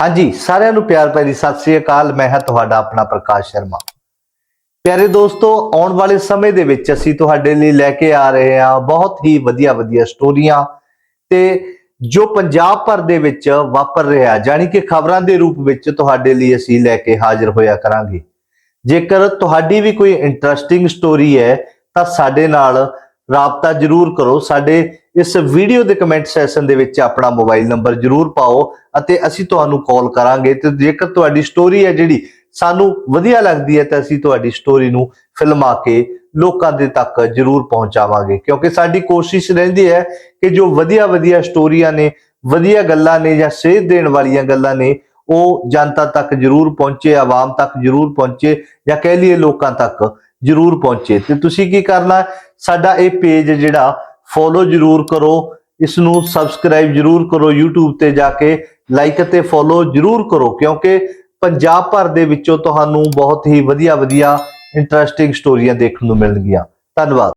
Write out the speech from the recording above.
ਹਾਂਜੀ, ਸਾਰਿਆਂ ਨੂੰ ਪਿਆਰ ਭਰੀ ਸਤਿ ਸ੍ਰੀ ਅਕਾਲ। ਮੈਂ ਹਾਂ ਤੁਹਾਡਾ ਆਪਣਾ ਪ੍ਰਕਾਸ਼ ਸ਼ਰਮਾ। ਪਿਆਰੇ ਦੋਸਤੋ, ਆਉਣ ਵਾਲੇ ਸਮੇਂ ਦੇ ਵਿੱਚ ਅਸੀਂ ਤੁਹਾਡੇ ਲਈ ਲੈ ਕੇ ਆ ਰਹੇ ਹਾਂ ਬਹੁਤ ਹੀ ਵਧੀਆ ਵਧੀਆ ਸਟੋਰੀਆਂ ਤੇ ਜੋ ਪੰਜਾਬ ਭਰ ਦੇ ਵਿੱਚ ਵਾਪਰ ਰਿਹਾ ਜਾਨੀ ਕਿ ਖਬਰਾਂ ਦੇ ਰੂਪ ਵਿੱਚ ਤੁਹਾਡੇ ਲਈ ਅਸੀਂ ਲੈ ਕੇ ਹਾਜ਼ਰ ਹੋਇਆ ਕਰਾਂਗੇ। ਜੇਕਰ ਤੁਹਾਡੀ ਵੀ ਕੋਈ ਇੰਟਰਸਟਿੰਗ ਸਟੋਰੀ ਹੈ, ਤਾਂ ਸਾਡੇ ਨਾਲ ਰਾਬਤਾ ਜਰੂਰ ਕਰੋ। ਸਾਡੇ ਇਸ ਵੀਡੀਓ ਦੇ ਕਮੈਂਟ ਸੈਸ਼ਨ ਦੇ ਵਿੱਚ ਆਪਣਾ ਮੋਬਾਈਲ ਨੰਬਰ ਜਰੂਰ ਪਾਓ ਅਤੇ ਅਸੀਂ ਤੁਹਾਨੂੰ ਕਾਲ ਕਰਾਂਗੇ ਤੇ ਜੇਕਰ ਤੁਹਾਡੀ ਸਟੋਰੀ ਹੈ ਜਿਹੜੀ ਸਾਨੂੰ ਵਧੀਆ ਲੱਗਦੀ ਹੈ ਤਾਂ ਅਸੀਂ ਤੁਹਾਡੀ ਸਟੋਰੀ ਨੂੰ ਫਿਲਮਾ ਕੇ ਲੋਕਾਂ ਦੇ ਤੱਕ ਜਰੂਰ ਪਹੁੰਚਾਵਾਂਗੇ। ਕਿਉਂਕਿ ਸਾਡੀ ਕੋਸ਼ਿਸ਼ ਰਹਿੰਦੀ ਹੈ ਕਿ ਜੋ ਵਧੀਆ ਵਧੀਆ ਸਟੋਰੀਆਂ ਨੇ, ਵਧੀਆ ਗੱਲਾਂ ਨੇ ਜਾਂ ਸੇਧ ਦੇਣ ਵਾਲੀਆਂ ਗੱਲਾਂ ਨੇ, ਉਹ ਜਨਤਾ ਤੱਕ ਜਰੂਰ ਪਹੁੰਚੇ, ਆਵਾਮ ਤੱਕ ਜਰੂਰ ਪਹੁੰਚੇ ਜਾਂ ਕਹਿ ਲਈਏ ਲੋਕਾਂ ਤੱਕ ਜਰੂਰ ਪਹੁੰਚੇ। ਤੇ ਤੁਸੀਂ ਕੀ ਕਰਨਾ? ਸਾਡਾ ਇਹ ਪੇਜ ਜਿਹੜਾ ਫੋਲੋ ਜਰੂਰ ਕਰੋ। ਇਸ ਨੂੰ ਸਬਸਕ੍ਰਾਈਬ ਜਰੂਰ ਕਰੋ YouTube ਤੇ ਜਾ ਕੇ। ਲਾਈਕ ਅਤੇ ਫੋਲੋ ਜਰੂਰ ਕਰੋ, ਕਿਉਂਕਿ ਪੰਜਾਬ ਭਰ ਦੇ ਵਿੱਚੋਂ ਤੁਹਾਨੂੰ ਬਹੁਤ ਹੀ ਵਧੀਆ ਵਧੀਆ ਇੰਟਰਸਟਿੰਗ ਸਟੋਰੀਆਂ ਦੇਖਣ ਨੂੰ ਮਿਲਣਗੀਆਂ। ਧੰਨਵਾਦ।